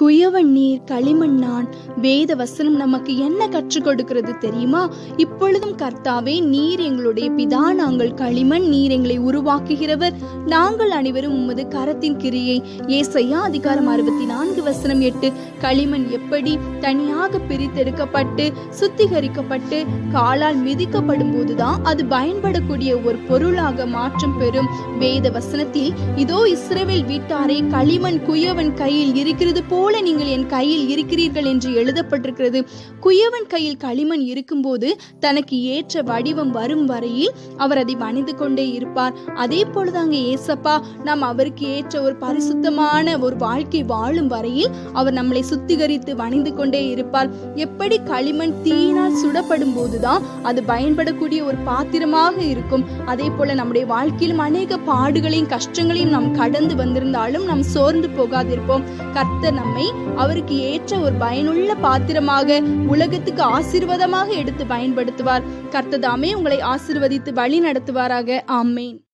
குயவன் நீர் களிமண் நான் வேத வசனம் நமக்கு என்ன கற்றுக் கொடுக்கிறது தெரியுமா? இப்பொழுதும் கர்த்தாவே நீர் எங்களுடைய பிதா நாங்கள் களிமண் நீர் எங்களை உருவாக்குகிறவர். நாங்கள் அனைவரும் உமது கரத்தின் கிரியை. ஏசையா அதிகாரம் அறுபத்தி நான்கு வசனம் எட்டு களிமண் எப்படி தனியாக பிரித்தெடுக்கப்பட்டு சுத்திகரிக்கப்பட்டு காலால் மிதிக்கப்படும் போதுதான் அது பயன்படக்கூடிய ஒரு பொருளாக மாற்றம் பெறும். வேத வசனத்தில் இதோ இஸ்ரேவேல் வீட்டாரே களிமண் குயவன் கையில் இருக்கிறது போ போல நீங்கள் என் கையில் இருக்கிறீர்கள் என்று எழுதப்பட்டிருக்கிறது. குயவன் கையில் களிமண் இருக்கும்போது தனக்கு ஏற்ற வடிவம் வரும் வரையில் அவர் அதை வணிந்து கொண்டே இருப்பார். அதே போலதாங்க ஏசப்பா நாம் அவருக்கு ஏற்ற ஒரு பரிசுத்தமான ஒரு வாழ்க்கை வாழும் வரையில் அவர் நம்மளை சுத்திகரித்து வணிந்து கொண்டே இருப்பார். எப்படி களிமண் தீயினால் சுடப்படும் போதுதான் அது பயன்படக்கூடிய ஒரு பாத்திரமாக இருக்கும். அதே போல நம்முடைய வாழ்க்கையிலும் அநேக பாடுகளையும் கஷ்டங்களையும் நாம் கடந்து வந்திருந்தாலும் நாம் சோர்ந்து போகாதிருப்போம். கர்த்தர் நம்மை அவருக்கு ஏற்ற ஒரு பயனுள்ள பாத்திரமாக உலகத்துக்கு ஆசீர்வாதமாக எடுத்து பயன்படுத்துவார். கர்த்ததாமே உங்களை ஆசிர்வதித்து வழி நடத்துவாராக ஆமேன்.